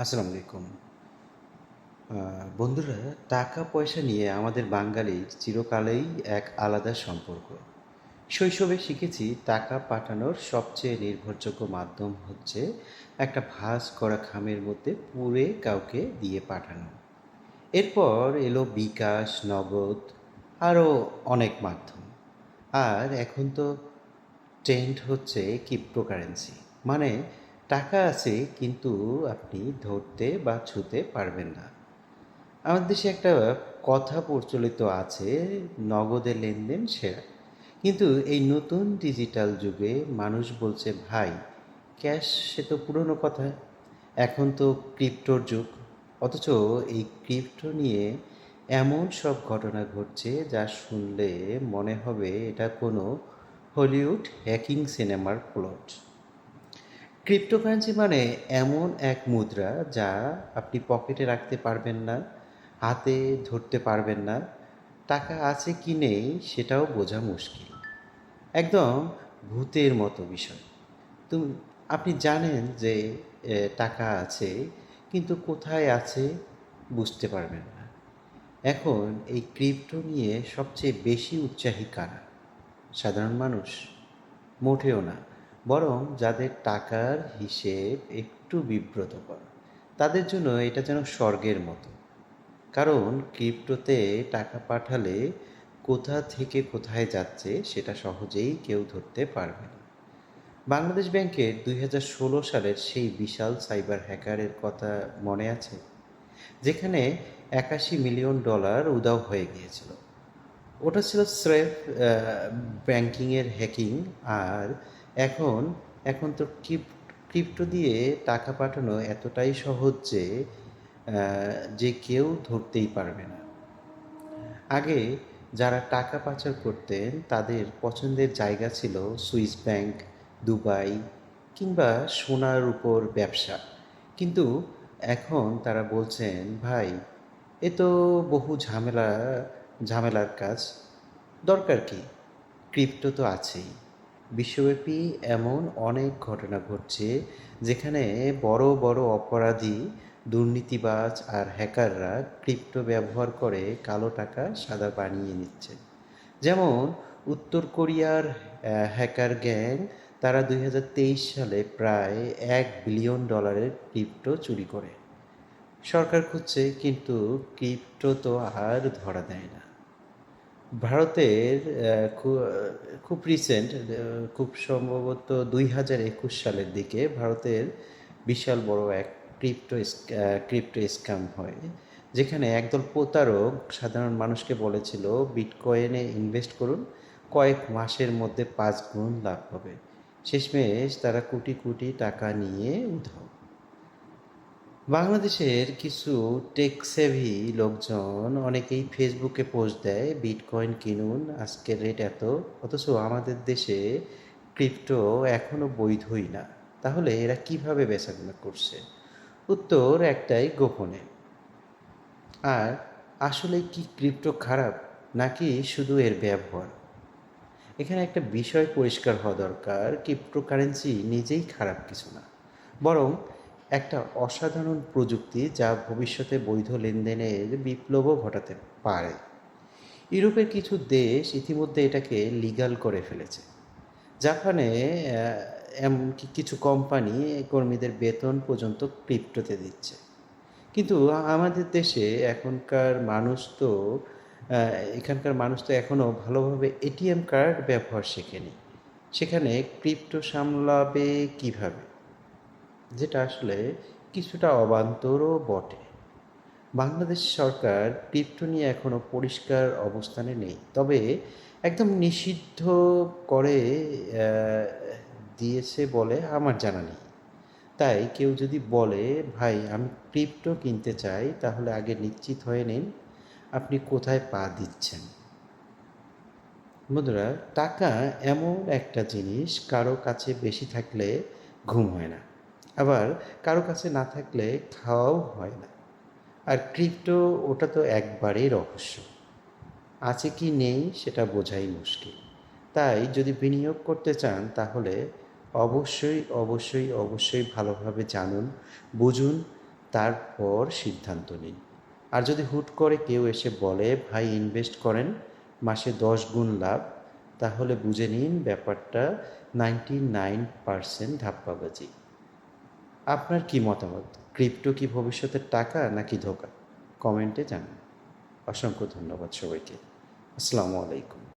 আসসালামু আলাইকুম। বন্ধুরা টাকা পয়সা নিয়ে আমাদের বাঙালির চিরকালেই এক আলাদা সম্পর্ক। শৈশবে শিখেছি টাকা পাঠানোর সবচেয়ে নির্ভরযোগ্য মাধ্যম হচ্ছে একটা ভাঁজ করা খামের মধ্যে পুরে কাউকে দিয়ে পাঠানো। এরপর এলো বিকাশ, নগদ, আরও অনেক মাধ্যম। আর এখন তো ট্রেন্ড হচ্ছে ক্রিপ্টোকারেন্সি মানে টাকা আছে, কিন্তু আপনি ধরতে বা ছুতে পারবেন না। আমাদের দেশে একটা কথা প্রচলিত আছে, নগদে লেনদেন সেরা। কিন্তু এই নতুন ডিজিটাল যুগে মানুষ বলছে, ভাই, ক্যাশ সে তো পুরনো কথা। এখন তো ক্রিপ্টোর যুগ। অথচ এই ক্রিপ্টো নিয়ে এমন সব ঘটনা ঘটছে, যা শুনলে মনে হবে এটা কোনো হলিউড হ্যাকিং সিনেমার প্লট। ক্রিপ্টোকারেন্সি মানে এমন এক মুদ্রা যা আপনি পকেটে রাখতে পারবেন না, হাতে ধরতে পারবেন না, টাকা আছে কি নেই সেটাও বোঝা মুশকিল। একদম ভূতের মতো বিষয়। তুমি, আপনি জানেন যে টাকা আছে কিন্তু কোথায় আছে বুঝতে পারবেন না। এখন এই ক্রিপ্টো নিয়ে সবচেয়ে বেশি উৎসাহী কারা? সাধারণ মানুষ? মোটেও না। বরং যাদের টাকার হিসেব একটু বিব্রতকর, তাদের জন্য এটা যেন স্বর্গের মতো। কারণ ক্রিপ্টোতে টাকা পাঠালে কোথা থেকে কোথায় যাচ্ছে সেটা সহজেই কেউ ধরতে পারবে না। বাংলাদেশ ব্যাংকের দুই হাজার ষোলো সালের সেই বিশাল সাইবার হ্যাকারের কথা মনে আছে? যেখানে একাশি মিলিয়ন ডলার উদাও হয়ে গিয়েছিল। ওটা ছিল স্রেফ ব্যাংকিংয়ের হ্যাকিং আর এখন এখন তো ক্রিপ্টো দিয়ে টাকা পাঠানো এতটাই সহজ যে যে কেউ ধরতেই পারবে না। আগে যারা টাকা পাচার করতেন, তাদের পছন্দের জায়গা ছিল সুইস ব্যাংক, দুবাই কিংবা সোনার উপর ব্যবসা। কিন্তু এখন তারা বলছেন, ভাই, এ তো বহু ঝামেলা, ঝামেলার কাজ। দরকার কি? ক্রিপ্টো তো আছেই। বিশ্বব্যাপী এমন অনেক ঘটনা ঘটছে যেখানে বড় বড় অপরাধী, দুর্নীতিবাজ আর হ্যাকাররা ক্রিপ্টো ব্যবহার করে কালো টাকা সাদা বানিয়ে নিচ্ছে। যেমন উত্তর কোরিয়ার হ্যাকার গ্যাং, তারা দুই হাজার তেইশ সালে প্রায় এক বিলিয়ন ডলারের ক্রিপ্টো চুরি করে। সরকার খুঁজছে, কিন্তু ক্রিপ্টো তো আর ধরা দেয় না। ভারতের খুব রিসেন্ট খুব সম্ভবত দুই হাজার একুশ সালের দিকে ভারতের বিশাল বড় এক ক্রিপ্টো ক্রিপ্টো স্ক্যাম হয়, যেখানে একদল প্রতারক সাধারণ মানুষকে বলেছিল বিটকয়েনে ইনভেস্ট করুন, কয়েক মাসের মধ্যে পাঁচ গুণ লাভ হবে। শেষমেশ তারা কোটি কোটি টাকা নিয়ে উধাও। বাংলাদেশের কিছু টেক সেভি লোকজন অনেকেই ফেসবুকে পোস্ট দেয় বিটকয়েন কিনুন, আজকের রেট এত, অথচ আমাদের দেশে ক্রিপ্টো এখনও বৈধই না। তাহলে এরা কীভাবে বেচাকেনা করছে? উত্তর একটাই গোপনে। আর আসলে কি ক্রিপ্টো খারাপ, নাকি শুধু এর ব্যবহার? এখানে একটা বিষয় পরিষ্কার হওয়া দরকার ক্রিপ্টোকারেন্সি নিজেই খারাপ কিছু না। বরং একটা অসাধারণ প্রযুক্তি যা ভবিষ্যতে বৈধ লেনদেনের বিপ্লবও ঘটাতে পারে। ইউরোপের কিছু দেশ ইতিমধ্যে এটাকে লিগাল করে ফেলেছে। জাপানে এমনকি কিছু কোম্পানি কর্মীদের বেতন পর্যন্ত ক্রিপ্টোতে দিচ্ছে। কিন্তু আমাদের দেশে এখনকার মানুষ তো এখানকার মানুষ তো এখনও ভালোভাবে এটিএম কার্ড ব্যবহার শেখেনি। সেখানে ক্রিপ্টো সামলাবে কীভাবে? যেটা আসলে কিছুটা অবান্তরও বটে। বাংলাদেশ সরকার ক্রিপ্টো নিয়ে এখনও পরিষ্কার অবস্থানে নেই। তবে একদম নিষিদ্ধ করে দিয়েছে বলে আমার জানা নেই। তাই কেউ যদি বলে, ভাই, আমি ক্রিপ্টো কিনতে চাই, তাহলে আগে নিশ্চিত হয়ে নিন, আপনি কোথায় পা দিচ্ছেন? বন্ধুরা, টাকা এমন একটা জিনিস, কারও কাছে বেশি থাকলে ঘুম হয় না। আবার কারও কাছে না থাকলে খাওয়াও হয় না। আর ক্রিপ্টো, ওটা তো একবারেই রহস্য। আছে কি নেই সেটা বোঝাই মুশকিল। তাই যদি বিনিয়োগ করতে চান, তাহলে অবশ্যই অবশ্যই অবশ্যই ভালোভাবে জানুন, বুঝুন, তারপর সিদ্ধান্ত নিন। আর যদি হুট করে কেউ এসে বলে, ভাই ইনভেস্ট করেন, মাসে দশ গুণ লাভ, তাহলে বুঝে নিন ব্যাপারটা নাইনটি নাইন পারসেন্ট ধাপ্পাবাজি। আপনার কি মতামত? ক্রিপ্টো কি ভবিষ্যতের টাকা নাকি ধোকা? কমেন্টে জানান। অসংখ্য ধন্যবাদ সবাইকে। আসসালামু আলাইকুম।